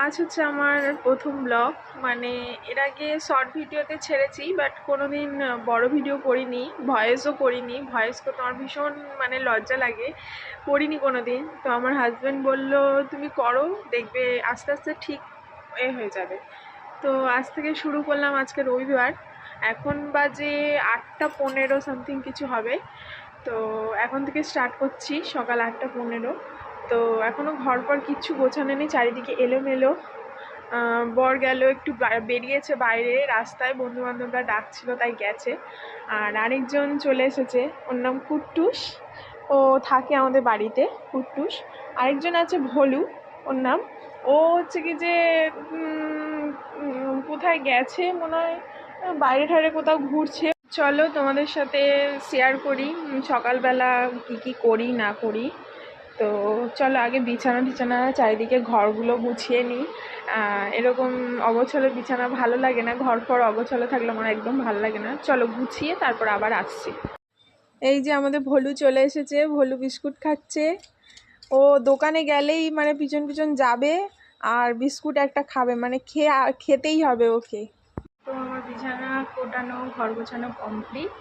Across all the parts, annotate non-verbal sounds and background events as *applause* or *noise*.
আজ হচ্ছে আমার প্রথম ব্লগ মানে এর আগে শর্ট ভিডিওতে ছেড়েছি বাট কোনো দিন বড়ো ভিডিও করিনি ভয়েসও করিনি ভয়েস করতে আমার ভীষণ মানে লজ্জা লাগে, করিনি কোনো দিন তো আমার হাজব্যান্ড বলল, তুমি করো, দেখবে আস্তে আস্তে ঠিক এ হয়ে যাবে। তো আজ থেকে শুরু করলাম আজকে রবিবার। এখন বাজে আটটা পনেরো সামথিং কিছু হবে। তো এখন থেকে স্টার্ট করছি সকাল আটটা পনেরো। তো এখনও ঘর পর কিচ্ছু গোছানো নেই, চারিদিকে এলোমেলো। বর গেল একটু বেরিয়েছে বাইরে, রাস্তায় বন্ধু বান্ধবরা ডাকছিল, তাই গেছে। আর আরেকজন চলে এসেছে, ওর নাম কুট্টুস। ও থাকে আমাদের বাড়িতে, কুট্টুস। আরেকজন আছে ভলু, ওর নাম। ও হচ্ছে কি যে কোথায় গেছে মনে হয়, বাইরে ঠারে কোথাও ঘুরছে। চলো তোমাদের সাথে শেয়ার করি সকালবেলা কি কি করি, না করি। তো চলো আগে বিছানা টিছানা চারিদিকে ঘরগুলো গুছিয়ে নিই। এরকম অগোছালো বিছানা ভালো লাগে না, ঘর ফর অগোছালো থাকলে আমার একদম ভালো লাগে না। চলো গুছিয়ে তারপর আবার আসছি। এই যে আমাদের ভলু চলে এসেছে, ভলু বিস্কুট খাচ্ছে। ও দোকানে গেলেই মানে পিছন পিছন যাবে আর বিস্কুট একটা খাবে মানে খেয়ে খেতেই হবে ওকে। তো আমার বিছানা কোটানো ঘর গোছানো কমপ্লিট।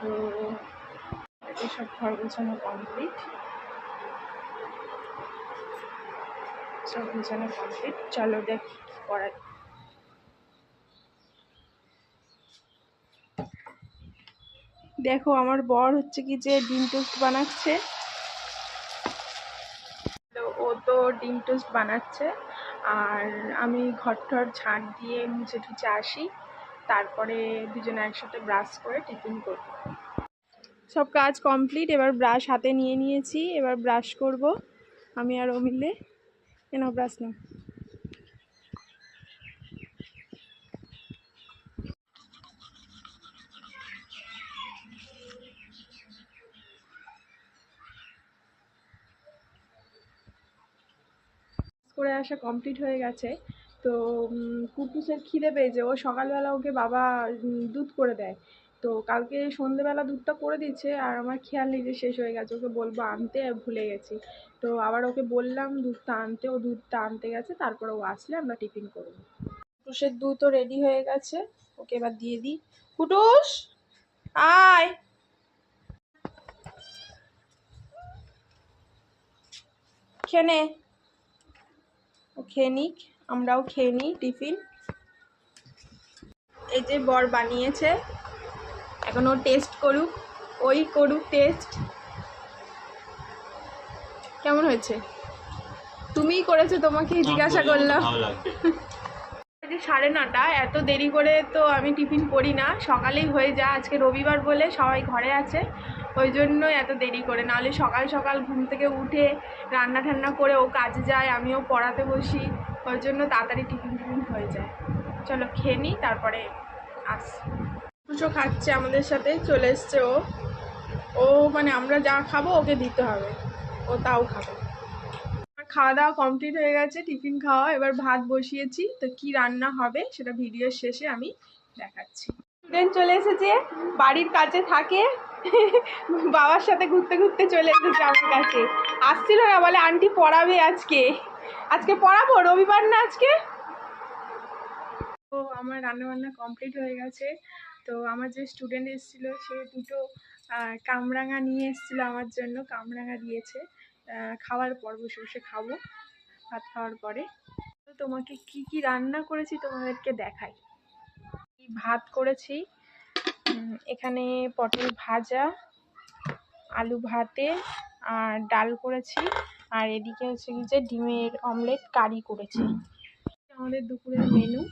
তো এসব ঘর গোছানো কমপ্লিট। সব বিছানা কমপ্লিট চলো দেখ কি দেখো, আমার বর হচ্ছে কি যে ডিম টোস্ট বানাচ্ছে। ও তো ডিম টোস্ট বানাচ্ছে। আর আমি ঘর টর ঝাঁট দিয়ে মুছে টুছে আসি। তারপরে দুজনে একসাথে ব্রাশ করে টিফিন করব। সব কাজ কমপ্লিট এবার ব্রাশ হাতে নিয়ে নিয়েছি। এবার ব্রাশ করব। আমি আর ও মিলে। এনাও ব্রাশ নাও করে আসা কমপ্লিট হয়ে গেছে। তো কুটুসের খিদে পেয়েছে। ও সকালবেলা ওকে বাবা দুধ করে দেয়। তো কালকে সন্ধেবেলা দুধটা করে দিচ্ছে আর আমার খেয়াল নেই যে শেষ হয়ে গেছে। ওকে বলব আনতে ভুলে গেছি। তো আবার ওকে বললাম দুধটা আনতে, ও দুধটা আনতে গেছে, তারপরে ও আসলে আমরা টিফিন করব। কুটুসের দুধও রেডি হয়ে গেছে, ওকে এবার দিয়ে দিই। কুটুস, আয়। খেনে ও খেয়ে নিক, আমরাও খেয়ে নিই টিফিন। এই যে বর বানিয়েছে এখন ও টেস্ট করুক ওই করুক টেস্ট কেমন হয়েছে? তুমিই করেছ তোমাকে জিজ্ঞাসা করলাম। *laughs* সাড়ে নটা এত দেরি করে তো আমি টিফিন করি না। সকালেই হয়ে যা আজকে রবিবার বলে সবাই ঘরে আছে। ওই জন্য এত দেরি করে। নাহলে সকাল সকাল ঘুম থেকে উঠে রান্না ঠান্না করে ও কাজে যায় আমিও পড়াতে বসি। ওই জন্য তাড়াতাড়ি টিফিন টিফিন হয়ে যায়। চলো খেয়ে নিই তারপরে আস। দুশো খাচ্ছে আমাদের সাথে, চলে এসছে ও। ও মানে আমরা যা খাব ওকে দিতে হবে। ও তাও খাবে। খাওয়া দাওয়া কমপ্লিট হয়ে গেছে, টিফিন খাওয়া, এবার ভাত বসিয়েছি। তো কি রান্না হবে সেটা ভিডিওর শেষে আমি দেখাচ্ছি। স্টুডেন্ট চলে এসেছে, বাড়ির কাছে থাকে। বাবার সাথে ঘুরতে ঘুরতে চলে এসেছে আমার কাছে। আসছিল না, বলে, আন্টি পড়াবে আজকে। আজকে পড়াবো, রবিবার না আজকে? ও, আমার রান্না বান্না কমপ্লিট হয়ে গেছে। তো আমার যে স্টুডেন্ট এসেছিল, সে দুটো কামরাঙা নিয়ে এসেছিল আমার জন্য। কামরাঙা দিয়েছে। খাওয়ার পর বসে বসে খাব। ভাত খাওয়ার পরে। তো তোমাকে কি কি রান্না করেছি তোমাদেরকে দেখাই। ভাত করেছি এখানে পটল ভাজা, আলু ভাতে, আর ডাল করেছি। আর এদিকে হচ্ছে কি যে ডিমের অমলেট কারি করেছি। আমাদের দুপুরের মেনু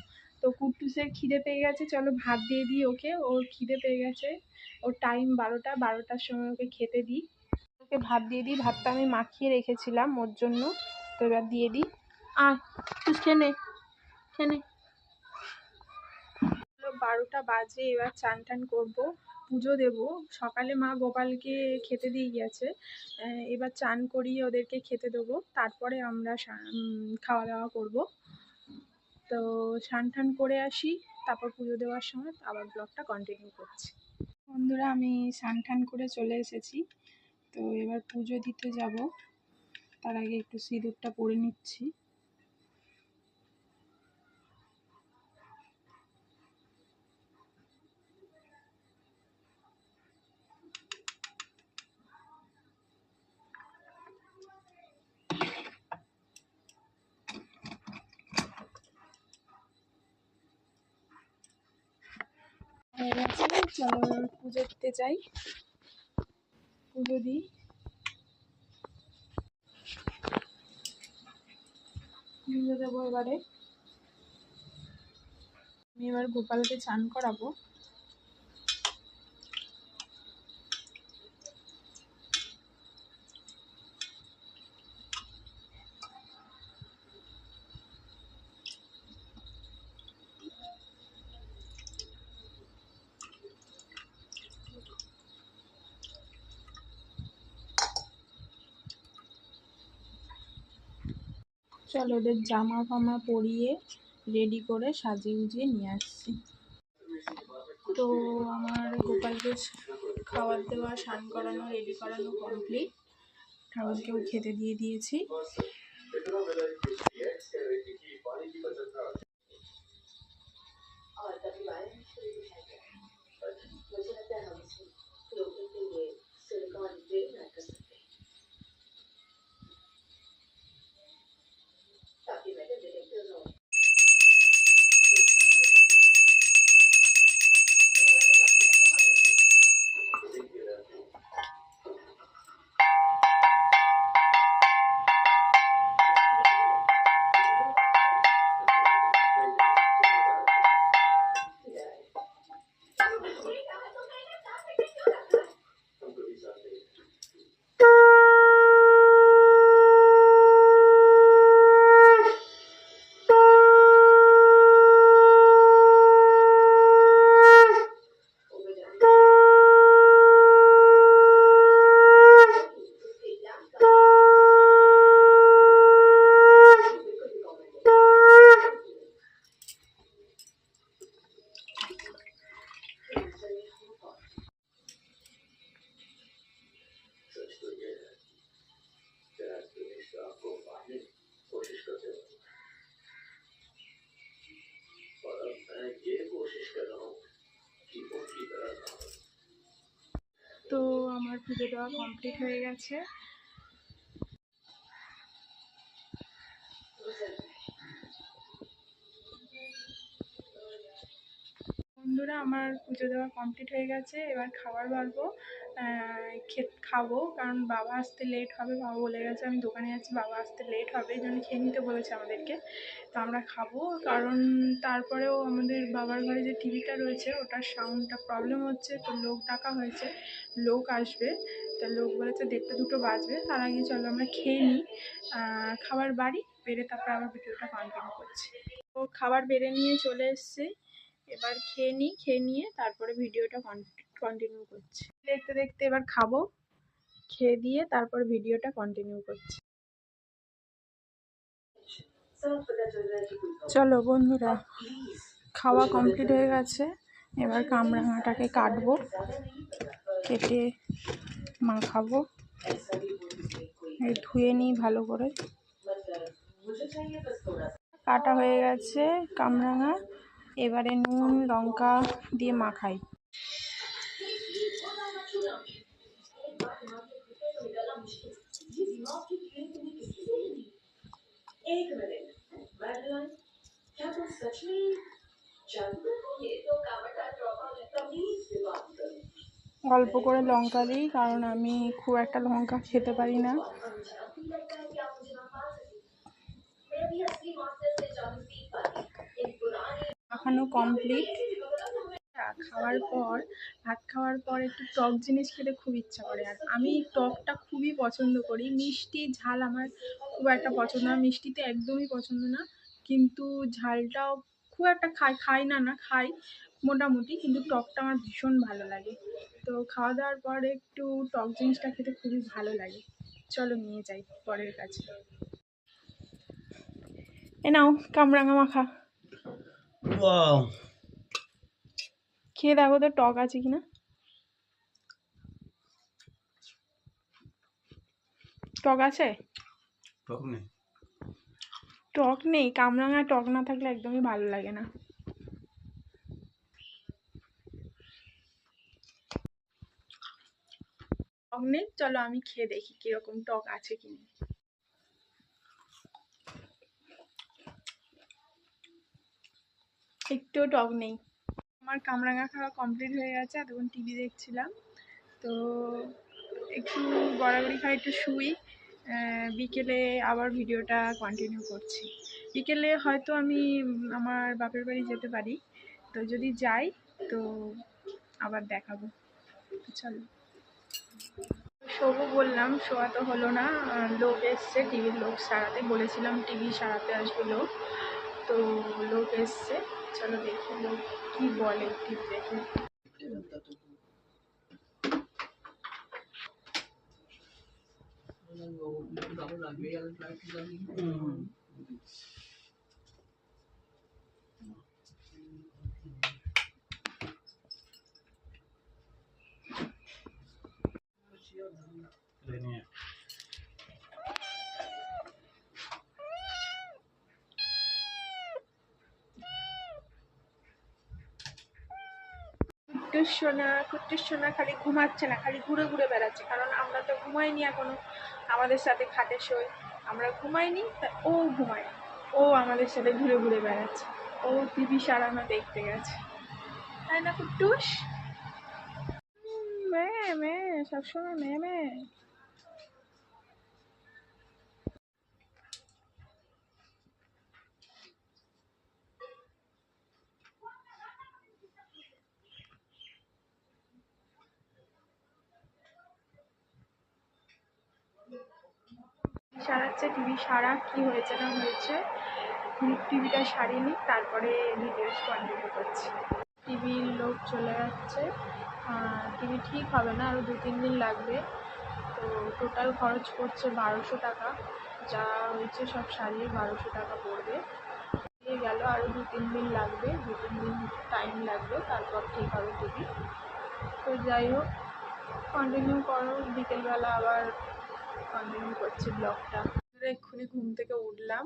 তো কুট্টুসের খিদে পেয়ে গেছে, চলো ভাত দিয়ে দিই ওকে, ওর খিদে পেয়ে গেছে। ওর টাইম বারোটা, বারোটার সময় ওকে খেতে দিই। ওকে ভাত দিয়ে দিই, ভাতটা আমি মাখিয়ে রেখেছিলাম ওর জন্য, তো এবার দিয়ে দিই। আয়, তুই খেয়ে নে খেয়ে নে বারোটা বাজে, এবার চান টান করব, পুজো দেব। সকালে মা গোপালকে খেতে দিয়ে গেছে এবার চান করিয়ে ওদেরকে খেতে দেবো। তারপরে আমরা খাওয়া দাওয়া করব। তো স্নান টান করে আসি, তারপর পুজো দেওয়ার সময় আবার ব্লগটা কন্টিনিউ করছি। বন্ধুরা, আমি স্নান টান করে চলে এসেছি। তো এবার পুজো দিতে যাব। তার আগে একটু সিঁদুরটা পরে নিচ্ছি। চলো পুজো দিতে যাই পুজো দিই। পুজো দেবো এবারে। আমি এবার গোপালকে চান করাবো। চলো ওদের জামা ফামা পরিয়ে রেডি করে সাজিয়ে গুজিয়ে নিয়ে আসছি তো আমার গোপালকে খাবার দেওয়া স্নান করানো রেডি করানো কমপ্লিট ঠাকুরকেও খেতে দিয়ে দিয়েছি और कभी वायरल मुझे लगता है हम इसको लोगों के लिए सिलिकॉन ब्रेन কমপ্লিট হয়ে গেছে। বন্ধুরা, আমার পুজো দেওয়া কমপ্লিট হয়ে গেছে। এবার খাবার বাড়বো খাব, কারণ বাবা আসতে লেট হবে। বাবা বলে গেছে, আমি দোকানে যাচ্ছি, বাবা আসতে লেট হবে। এই জন্য খেয়ে নিতে বলেছে আমাদেরকে। তো আমরা খাব, কারণ তারপরেও আমাদের বাবার ঘরে যে টিভিটা রয়েছে, ওটার সাউন্ডটা প্রবলেম হচ্ছে। তো লোক ডাকা হয়েছে, লোক আসবে। তা লোক বলেছে দেড়টা দুটো বাজবে, তার আগে চলো আমরা খেয়ে নিই। খাবার বাড়ি, বেড়ে তারপর আবার ভিডিওটা কন্টিনিউ করছি। তো খাবার বেড়ে নিয়ে চলে এসছে, এবার খেয়ে নিই, খেয়ে নিয়ে তারপরে ভিডিওটা কন্টিনিউ করছি। দেখতে দেখতে এবার খাব, খেয়ে দিয়ে তারপর ভিডিওটা কন্টিনিউ করছি। চলো বন্ধুরা, খাওয়া কমপ্লিট হয়ে গেছে, এবার কামরাঙাটাকে কাটবো, কেটে মাখাবো ऐसा भी बोलते कोई এই ধুয়ে নিই ভালো করে मतलब मुझे चाहिए बस थोड़ा सा কাটা হয়ে গেছে কামরাঙা এবারে নুন লঙ্কা দিয়ে মাখাই एक मिनट मैडलाइन क्या तुम सच में जानते हो ये तो कामटा ड्रामा है प्लीज विवाद करो অল্প করে লঙ্কা দিই, কারণ আমি খুব একটা লঙ্কা খেতে পারি না। এখনও কমপ্লিট খাওয়ার পর, ভাত খাওয়ার পর একটু টক জিনিস খেতে খুব ইচ্ছা করে। আর আমি টকটা খুবই পছন্দ করি। মিষ্টি ঝাল আমার খুব একটা পছন্দ না। মিষ্টিতে একদমই পছন্দ না। কিন্তু ঝালটাও খুব একটা খাই খাই না না খাই মোটামুটি কিন্তু টকটা আমার ভীষণ ভালো লাগে। তো খাওয়া দাওয়ার পর একটু টক জিনিসটা খেতে খুবই ভালো লাগে। চলো নিয়ে যাই পরের কাছে এ নাও কামরাঙা মাখা। খেয়ে দেখো তো টক আছে কিনা। টক আছে? টক নেই। টক নেই, কামরাঙা টক না থাকলে একদমই ভালো লাগে না। টক নেই? চলো আমি খেয়ে দেখি কীরকম টক আছে কিনা একটুও টক নেই। আমার কামরাঙা খাওয়া কমপ্লিট হয়ে গেছে এতক্ষণ টিভি দেখছিলাম। তো একটু গড়াগড়ি খাই একটু শুই। বিকেলে আবার ভিডিওটা কন্টিনিউ করছি। বিকেলে হয়তো আমি আমার বাপের বাড়ি যেতে পারি। তো যদি যাই, তো আবার দেখাবো। চলো। শোবো বললাম শোয়া তো হলো না। লোক এসছে, টিভির লোক সারাতে। বলেছিলাম টিভি সারাতে আসবে লোক। তো লোক এসছে। চলো দেখি লোক কি বলে, টিভি দেখে। Tahun lagi. সোনা কুট্টুস সোনা খালি ঘুমাচ্ছে না, খালি ঘুরে ঘুরে বেড়াচ্ছে। কারণ আমরা তো ঘুমাইনি এখনও। আমাদের সাথে খাটে শোয়। আমরা ঘুমাইনি, তা ও ঘুমায়। ও আমাদের সাথে ঘুরে ঘুরে বেড়াচ্ছে। ও টিভি সারানো দেখতে গেছে। তাই না কুট্টুস মে মে সবসময় মে মে সারাচ্ছে টিভি সারা কি হয়েছে না হয়েছে, টিভিটা সারিনি, তারপরে ভিডিওস কন্টিনিউ করছি। টিভির লোক চলে যাচ্ছে টিভি ঠিক হবে না, আরও দু তিন দিন লাগবে। তো টোটাল খরচ পড়ছে বারোশো টাকা, যা হয়েছে সব সারিয়ে বারোশো টাকা পড়বে। দিয়ে গেল, আরও দু তিন দিন লাগবে দু তিন দিন টাইম লাগবে, তারপর ঠিক হবে টিভি তো যাই হোক কন্টিনিউ করো, বিকেলবেলা আবার কন্টিনিউ করছি ব্লগটা এক্ষুনি ঘুম থেকে উঠলাম,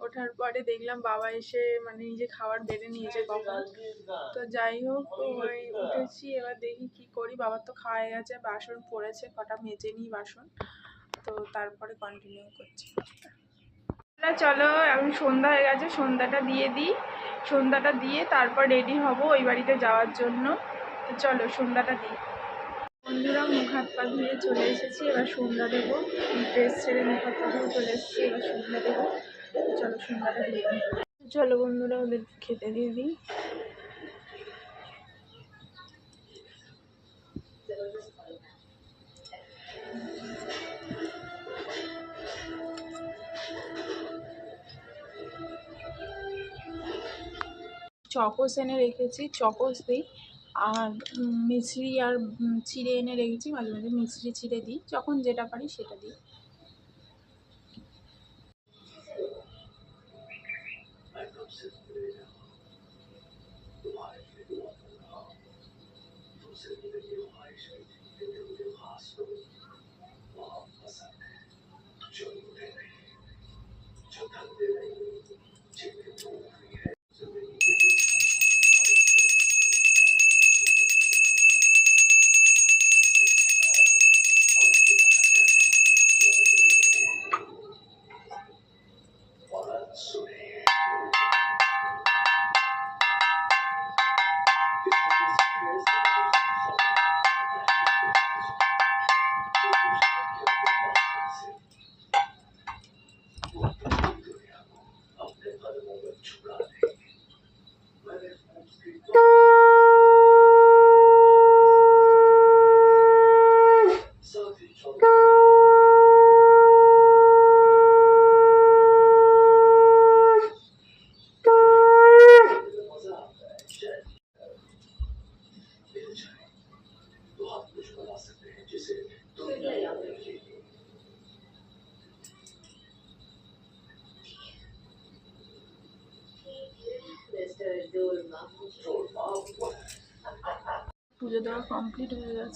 ওঠার পরে দেখলাম বাবা এসে মানে নিজে খাবার বেড়ে নিয়েছে কখন। তো যাই হোক ওই উঠেছি, এবার দেখি কি করি। বাবার তো খাওয়া গেছে, বাসন পড়েছে, কটা মেজে নিই বাসন। তো তারপরে কন্টিনিউ করছি। চলো, এখন সন্ধ্যা হয়ে গেছে, সন্ধ্যাটা দিয়ে দিই। সন্ধ্যাটা দিয়ে তারপর রেডি হব ওই বাড়িতে যাওয়ার জন্য। তো চলো, সন্ধ্যাটা দিই। বন্ধুরা মুখ হাত পা ধুয়ে চলে এসেছি, এবার সন্ধ্যা দেবো। ড্রেস ছেড়ে মুখ হাত পা ধুয়ে চলে এসেছি, এবার সন্ধ্যা দেবো। চলো সন্ধ্যাটা দিয়ে চলো বন্ধুরা ওদের খেতে দিয়ে দিই। চকোস এনে রেখেছি, চকোস দিই। আর মিছরি আর চিড়ে এনে রেখেছি, মাঝে মাঝে মিছরি চিড়ে দিই, যখন যেটা পারি সেটা দিই।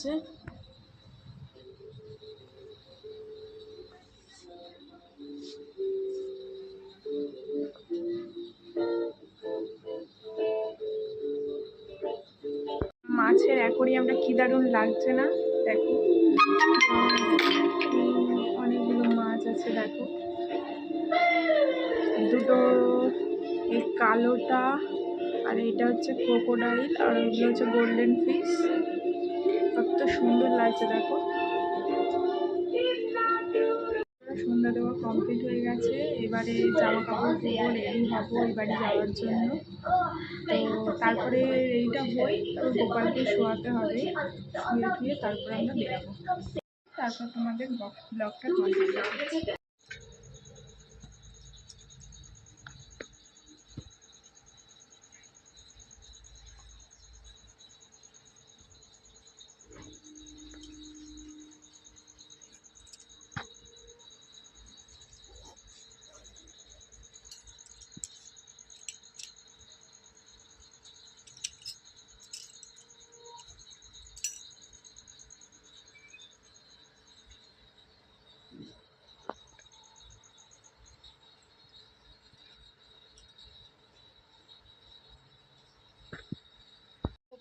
গেছে মাছের অ্যাকোরিয়ামটা কি দারুণ লাগছে না? দেখো। অনেকগুলো মাছ আছে, দেখো। দুটো এই কালোটা, আর এটা হচ্ছে ক্রোকোডাইল আর ওইগুলো হচ্ছে গোল্ডেন ফিশ কত সুন্দর লাগছে দেখো। সন্ধ্যা দেওয়া কমপ্লিট হয়ে গেছে। এবারে জামা কাপড় দেবো রেডি হব এবারে যাওয়ার জন্য। তো তারপরে এইটা হই তো গোপালকে শোয়াতে হবে। শুয়ে শুয়ে তারপরে আমরা বেরাবো। তারপর তোমাদের ব্লগটা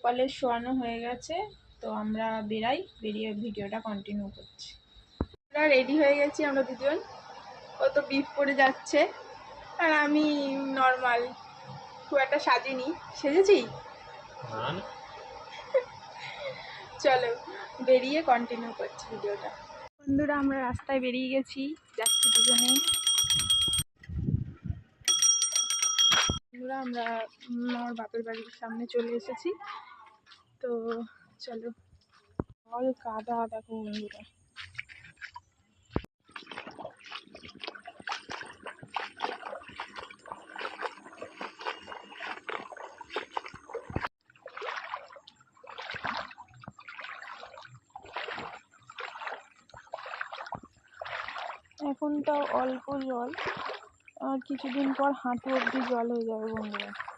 গোপালের শোয়ানো হয়ে গেছে তো আমরা বেরাই বেরিয়ে ভিডিওটা কন্টিনিউ করছি। আমরা রেডি হয়ে গেছি আমরা দুজন। ও তো বিফ করে যাচ্ছে আর আমি নর্মাল খুব একটা সাজিনি। সেজেছি? *laughs* চলো বেরিয়ে কন্টিনিউ করছি ভিডিওটা। বন্ধুরা আমরা রাস্তায় বেরিয়ে গেছি যাচ্ছি দুজনে। বন্ধুরা আমরা আমার বাপের বাড়ির সামনে চলে এসেছি। তো চলো। জল কাদা, দেখো বন্ধুরা। এখন তাও অল্প জল। আর কিছুদিন পর হাঁটু অবধি জল হয়ে যাবে বন্ধুরা।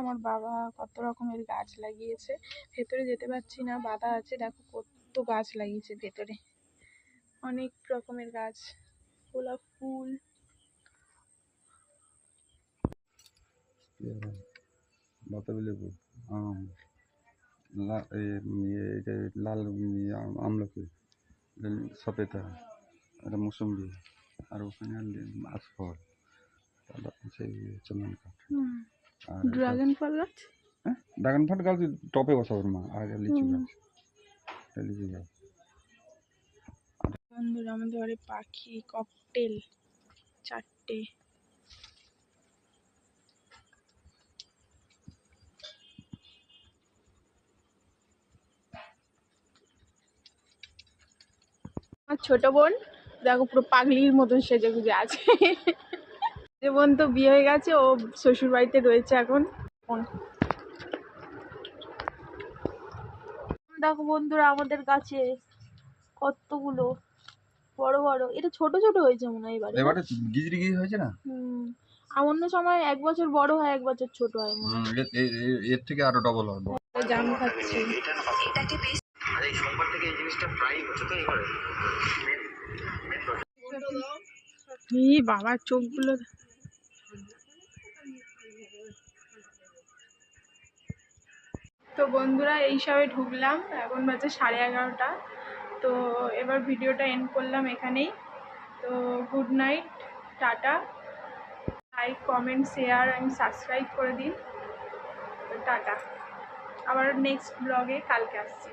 আমার বাবা কত রকমের গাছ লাগিয়েছে। ভেতরে যেতে পারছি না বাধা আছে। দেখো কত গাছ লাগিয়েছে ভেতরে। অনেক রকমের গাছ গোলাপ ফুল। বাতাবি লেবু আম ইয়ে, লাল ইয়ে, আমলকি সপেতা এটা মুসম্বি আর ওখানে আশফল তারপর ইয়ে, চন্দন কাঠ। ড্রাগন ফল গাছ? হ্যাঁ? ড্রাগন ফ্রুট গাছ টপে বসাবার মা আর লিচু গাছ। লিচু গাছ। বন্ধুরা আমাদের বাড়ি পাখি ককটেল চারটে। আমার ছোট বোন দেখো পুরো পাগলির মতন সেজে গুজে আছে। যে বোন তো বিয়ে হয়ে গেছে ও শ্বশুর বাড়িতে রয়েছে এখন। দেখো বন্ধুরা আমাদের গাছে কতগুলো বড় বড় এটা ছোট ছোট হয়েছে মনে হয় এবারে। এবারে গিজরি গিজ হয়েছে না? হুম আর অন্য সময় এক বছর বড় হয় এক বছর ছোট হয় মনে হয়। এর থেকে আরও ডবল হবে। জাম খাচ্ছে। এই সোমবার থেকে এই জিনিসটা প্রায় হচ্ছে তো এবারে ই বাবা চোখগুলো তো বন্ধুরা, এই সবে ঢুকলাম। এখন বাজে সাড়ে এগারোটা। তো এবার ভিডিওটা এন্ড করলাম এখানেই। তো good night tata. Like comment share and subscribe করে দিন। টাটা। আবার নেক্সট ব্লগে কালকে আসছি।